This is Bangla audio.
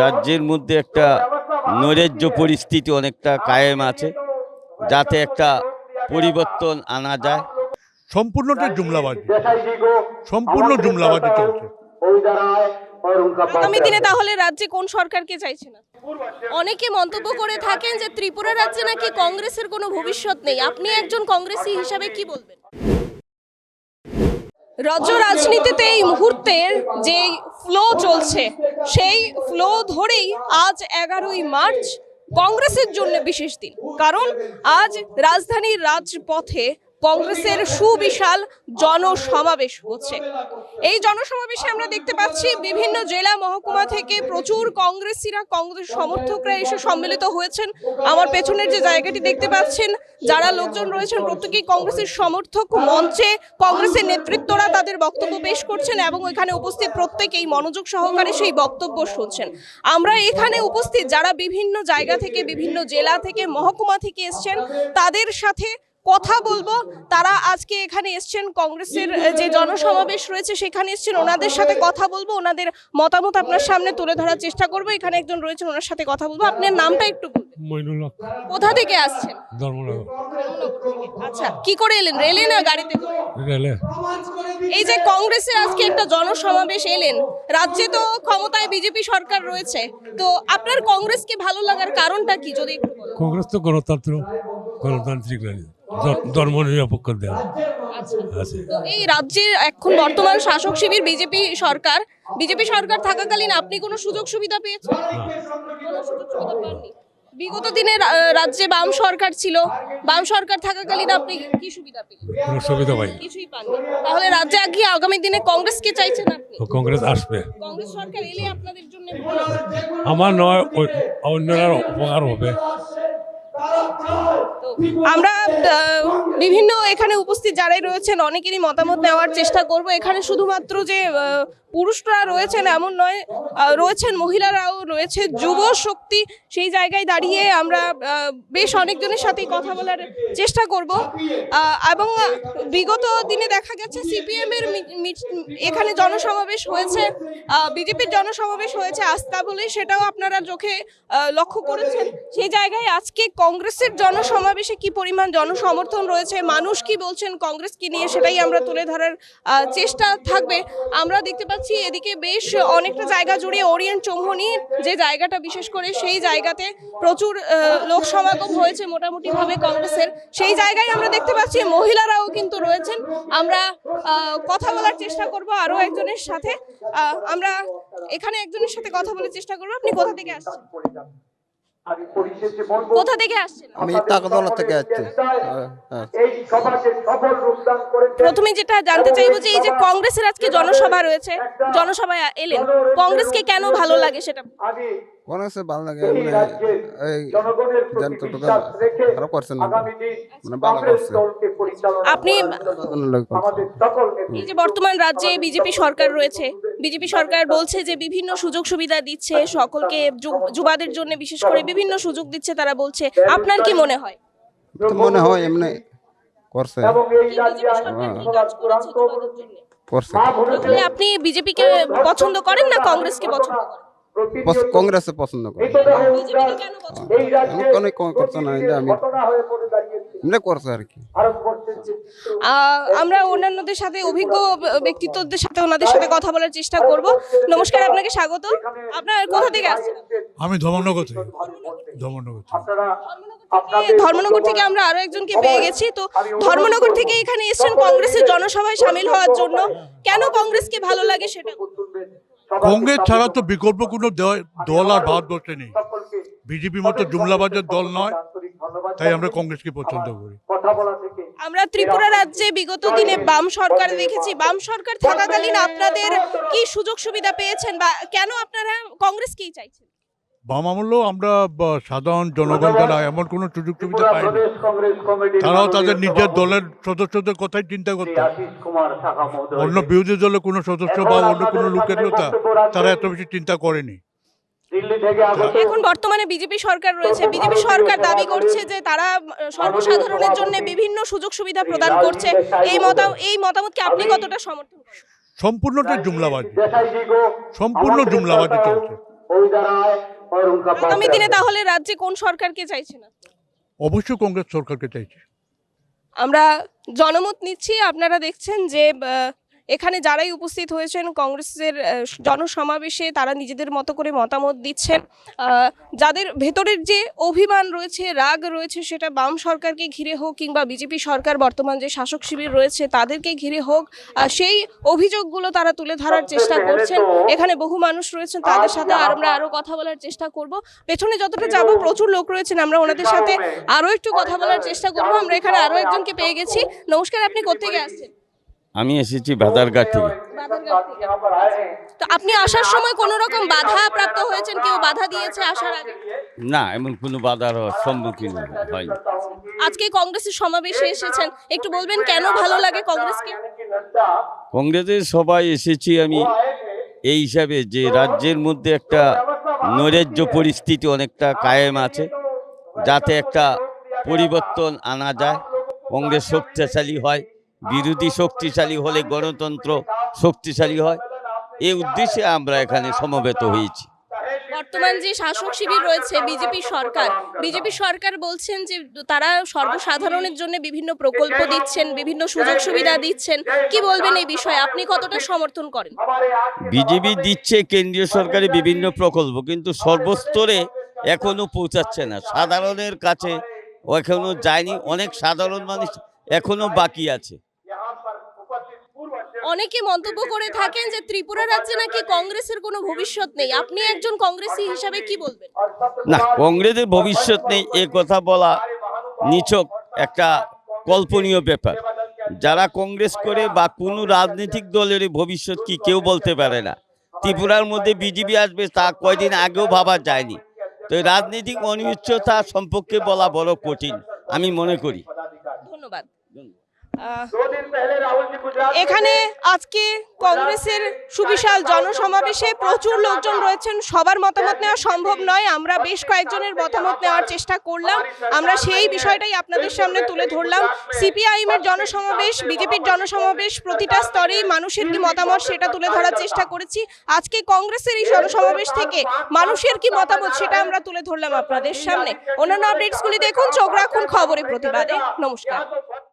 রাজ্যের মধ্যে একটা নৈরাজ্য পরিস্থিতি অনেকটা কায়েম আছে যাতে একটা পরিবর্তন আনা যায়। সম্পূর্ণটা জুমলাবাজি। সম্পূর্ণ জুমলাবাজি চলছে। আগামী দিনে তাহলে রাজ্যে কোন সরকারকে চাইছে না? অনেকে মন্তব্য করে থাকেন যে ত্রিপুরা রাজ্যে নাকি কংগ্রেসের কোনো ভবিষ্যৎ নেই। আপনি একজন কংগ্রেসী হিসাবে কি বলবেন? রাজ্য রাজনীতিতে এই মুহূর্তের যে ফ্লো চলছে, সেই ফ্লো ধরেই আজ এগারোই মার্চ কংগ্রেসের জন্য বিশেষ দিন। কারণ আজ রাজধানীর রাজপথে কংগ্রেসের সুবিশাল জনসমাবেশ হচ্ছে। এই জনসমাবেশে আমরা দেখতে পাচ্ছি বিভিন্ন জেলা মহকুমা থেকে প্রচুর কংগ্রেসীরা, কংগ্রেস সমর্থকরা এসে সম্মিলিত হয়েছেন। আমার পেছনের যে জায়গাটি দেখতে পাচ্ছেন, যারা লোকজন রয়েছেন, প্রত্যেকেই কংগ্রেসের সমর্থক মঞ্চে কংগ্রেসের নেতৃত্বরা তাদের বক্তব্য পেশ করছেন এবং এখানে উপস্থিত প্রত্যেকেই মনোযোগ সহকারে সেই বক্তব্য শুনছেন। আমরা এখানে উপস্থিত যারা বিভিন্ন জায়গা থেকে, বিভিন্ন জেলা থেকে, মহকুমা থেকে এসছেন, তাদের সাথে কথা বলব তারা আজকে এখানে এসছেন কংগ্রেসের যে জনসমাবেশ রয়েছে সেখানে এসছেন ওনাদের সাথে কথা বলব ওনাদের মতামত আপনার সামনে তুলে ধরার চেষ্টা করব এখানে একজন রয়েছেন ওনার সাথে কথা বলব আপনার নামটা একটু মইনুল হক। কোথা থেকে আসছেন? ধর্মনগর। আচ্ছা কি করে এলেন রেলে না গাড়িতে করে? রেলে। এই যে কংগ্রেসের আজকে একটা জনসমাবেশ এলেন রাজ্যে তো ক্ষমতায় বিজেপি সরকার রয়েছে তো আপনার কংগ্রেসকে ভালো লাগার কারণটা কি যদি কংগ্রেস তো গণতন্ত্র গণতান্ত্রিক রাজনীতি। ধর্ম নিরপেক্ষ দেশ। আচ্ছা। আছে। এই রাজ্যের এখন বর্তমান শাসক শিবির বিজেপি সরকার বিজেপি সরকার থাকাকালীন আপনি কোনো সুযোগ সুবিধা পেয়েছেন? কোনো সুযোগ সুবিধা পাননি? বিগত দিনে রাজ্যে বাম সরকার ছিল বাম সরকার থাকাকালীন আপনি কি সুবিধা পেলেন? কোনো সুবিধা কিছুই পাননি। তাহলে রাজ্যে কি আগামী দিনে কংগ্রেসকে চাইছেন আপনি? কংগ্রেস আসবে। কংগ্রেস সরকার এলে আপনাদের জন্য আমার নয় অন্যরা উপকার হবে। আমরা বিভিন্ন এখানে উপস্থিত যারাই রয়েছেন অনেকেরই মতামত নেওয়ার চেষ্টা করব। এখানে শুধুমাত্র যে পুরুষরা রয়েছেন এমন নয় রয়েছেন মহিলারাও রয়েছে যুব শক্তি সেই জায়গায় দাঁড়িয়ে আমরা বেশ অনেকজনের সাথেই কথা বলার চেষ্টা করব। এবং বিগত দিনে দেখা গেছে সিপিএম এর এখানে জনসমাবেশ হয়েছে বিজেপির জনসমাবেশ হয়েছে আস্থা বলে সেটাও আপনারা চোখে লক্ষ্য করেছেন। সেই জায়গায় আজকে কংগ্রেসের জনসমাবেশে কি পরিমাণ জনসমর্থন রয়েছে? মানুষ কি বলছেন কংগ্রেসকে নিয়ে সেটাই আমরা তুলে ধরার চেষ্টা থাকবে। আমরা দেখতে পাচ্ছি এদিকে বেশ অনেকটা জায়গা জুড়ে ওরিয়েন্ট চৌমনি যে জায়গাটা বিশেষ করে সেই জায়গাতে প্রচুর লোক সমাগম হয়েছে মোটামুটি ভাবে কংগ্রেসের। সেই জায়গায় আমরা দেখতে পাচ্ছি মহিলারাও কিন্তু রয়েছেন। আমরা কথা বলার চেষ্টা করব আরও একজনের সাথে। আমরা এখানে একজনের সাথে কথা বলার চেষ্টা করব। আপনি কোথা থেকে আসছেন? কোথা থেকে আসছেন? আমি তাকদলা থেকে যাচ্ছি হ্যাঁ, হ্যাঁ। প্রথমে যেটা জানতে চাইব যে এই যে কংগ্রেসের আজকে জনসভা রয়েছে জনসভায় এলেন। কংগ্রেসকে কেন ভালো লাগে সেটা? কংগ্রেসে ভালো লাগে মানে এই যন্ত্রটুকু খারাপ করছে না। মানে ভালো করছে। আপনি এই যে বর্তমান রাজ্যে বিজেপি সরকার রয়েছে বিজেপি সরকার বলছে যে বিভিন্ন সুযোগ সুবিধা দিচ্ছে সকলকে যুবাদের জন্য বিশেষ করে বিভিন্ন সুযোগ দিচ্ছে তারা বলছে আপনার কি মনে হয়? মনে হয় এমনি করছে? আপনি বিজেপিকে পছন্দ করেন না কংগ্রেসকে পছন্দ করেন? কংগ্রেসে পছন্দ করে কেন করছে না এটা আমি করছে আর কি। আহ, আমরা অন্যান্যদের সাথে অভিজ্ঞ ব্যক্তিত্বদের সাথে ওনাদের সাথে কথা বলার চেষ্টা করব। নমস্কার আপনাকে স্বাগত। আপনার কোথা থেকে আসছেন? আমি ধর্মনগর থেকে। ধর্মনগর ধর্মনগর থেকে আমরা আরও একজনকে পেয়ে গেছি। তো ধর্মনগর থেকে এখানে এসেছেন কংগ্রেসের জনসভায় সামিল হওয়ার জন্য। কেন কংগ্রেসকে ভালো লাগে সেটা? কংগ্রেস ছাড়া তো বিকল্প কোনো দল আর ভারতবর্ষে নেই। বিজেপি মতো জুমলাবাজের দল নয়। তাই আমরা কংগ্রেসকে পছন্দ করি। আমরা ত্রিপুরা রাজ্যে বিগত দিনে বাম সরকার দেখেছি। বাম সরকার থাকাকালীন আপনাদের কি সুযোগ সুবিধা পেয়েছেন বা কেন আপনারা কংগ্রেসকেই চাইছেন? বাম আমলেও আমরা সাধারণ জনগণ যারা এমন কোনো সুযোগ সুবিধা পাইনি। তারাও তাদের নিজের দলের সদস্যদের কথাই চিন্তা করতে অন্য বিরোধী দলের কোনো সদস্য বা অন্য কোনো লোকের কথা তারা এত বেশি চিন্তা করেনি। এখন বর্তমানে বিজেপি সরকার রয়েছে। বিজেপি সরকার দাবি করছে যে তারা সর্বসাধারণের জন্য বিভিন্ন সুযোগ সুবিধা প্রদান করছে। এই মতামত এই মতামতকে আপনি কতটা সমর্থন করেন? সম্পূর্ণটা জুমলাবাজি। সম্পূর্ণ জুমলাবাজি চলছে। আগামী দিনে তাহলে রাজ্যে কোন সরকারকে চাইছেন আপনি? অবশ্যই কংগ্রেস সরকারকে চাইছে। আমরা জনমত নিচ্ছি। আপনারা দেখছেন যে এখানে যারাই উপস্থিত হয়েছেন কংগ্রেসের জনসমাবেশে তারা নিজেদের মতো করে মতামত দিচ্ছেন। যাদের ভেতরের যে অভিমান রয়েছে রাগ রয়েছে সেটা বাম সরকারকে ঘিরে হোক কিংবা বিজেপি সরকার বর্তমান যে শাসক শিবির রয়েছে তাদেরকে ঘিরে হোক সেই অভিযোগগুলো তারা তুলে ধরার চেষ্টা করছেন। এখানে বহু মানুষ রয়েছেন তাদের সাথে আর আমরা আরও কথা বলার চেষ্টা করব। পেছনে যতটা যাব প্রচুর লোক রয়েছেন আমরা ওনাদের সাথে আরও একটু কথা বলার চেষ্টা করব। আমরা এখানে আরও একজনকে পেয়ে গেছি। নমস্কার আপনি কোথেকে আসছেন? আমি এসেছি ভাদারঘাট থেকে। তো আপনি আসার সময় কোনো রকম বাধা প্রাপ্ত হয়েছেন? কেউ বাধা দিয়েছে আসার আগে? না এমন কোনো বাধার সম্মুখীন হয়নি। আজকে কংগ্রেসের সমাবেশে এসেছেন। একটু বলবেন কেন ভালো লাগে কংগ্রেসকে? কংগ্রেসের সবাই এসেছি আমি এই হিসাবে যে রাজ্যের মধ্যে একটা নৈরাজ্য পরিস্থিতি অনেকটা কায়েম আছে যাতে একটা পরিবর্তন আনা যায় কংগ্রেস শক্তিশালী হয়। বিরোধী শক্তিশালী হলে গণতন্ত্র শক্তিশালী হয়। এই উদ্দেশ্যে আমরা এখানে সমবেত হয়েছি। বর্তমান যে শাসক শিবির রয়েছে বিজেপি সরকার বিজেপি সরকার বলছেন যে তারা সর্বসাধারণের জন্য বিভিন্ন প্রকল্প দিচ্ছেন বিভিন্ন সুযোগ সুবিধা দিচ্ছেন। কি বলবেন এই বিষয়ে? আপনি কতটা সমর্থন করেন? বিজেপি দিচ্ছে কেন্দ্রীয় সরকারি বিভিন্ন প্রকল্প কিন্তু সর্বস্তরে এখনও পৌঁছাচ্ছে না। সাধারণের কাছে এখনও যায়নি অনেক সাধারণ মানুষ এখনও বাকি আছে। অনেকে মন্তব্য করে থাকেন যে ত্রিপুরা রাজ্যে নাকি কংগ্রেসের কোনো ভবিষ্যৎ নেই। আপনি একজন কংগ্রেসি হিসাবে কি বলবেন? না কংগ্রেসের ভবিষ্যৎ নেই এ কথা বলা নিছক একটা কল্পনীয় ব্যাপার। যারা কংগ্রেস করে বা কোনো রাজনৈতিক দলের ভবিষ্যৎ কি কেউ বলতে পারে না। ত্রিপুরার মধ্যে বিজেপি আসবে তা কয়দিন আগেও ভাবা যায়নি। তো রাজনৈতিক অনিশ্চয়তা সম্পর্কে বলা বড় কঠিন আমি মনে করি। ধন্যবাদ। এখানে আজকে কংগ্রেসের সুবিশাল জনসমাবেশে প্রচুর লোকজন রয়েছেন। সবার মতামত নেওয়া সম্ভব নয়। আমরা বেশ কয়েকজনের মতামত নেওয়ার চেষ্টা করলাম। আমরা সেই বিষয়টাই আপনাদের সামনে তুলে ধরলাম। সিপিআইএম এর জনসমাবেশ বিজেপির জনসমাবেশ প্রতিটা স্তরেই মানুষের কি মতামত সেটা তুলে ধরার চেষ্টা করেছি। আজকে কংগ্রেসের এই জনসমাবেশ থেকে মানুষের কি মতামত সেটা আমরা তুলে ধরলাম আপনাদের সামনে। অন্যান্য আপডেটসগুলি দেখুন। চোখ রাখুন খবরে প্রতিবাদে। নমস্কার।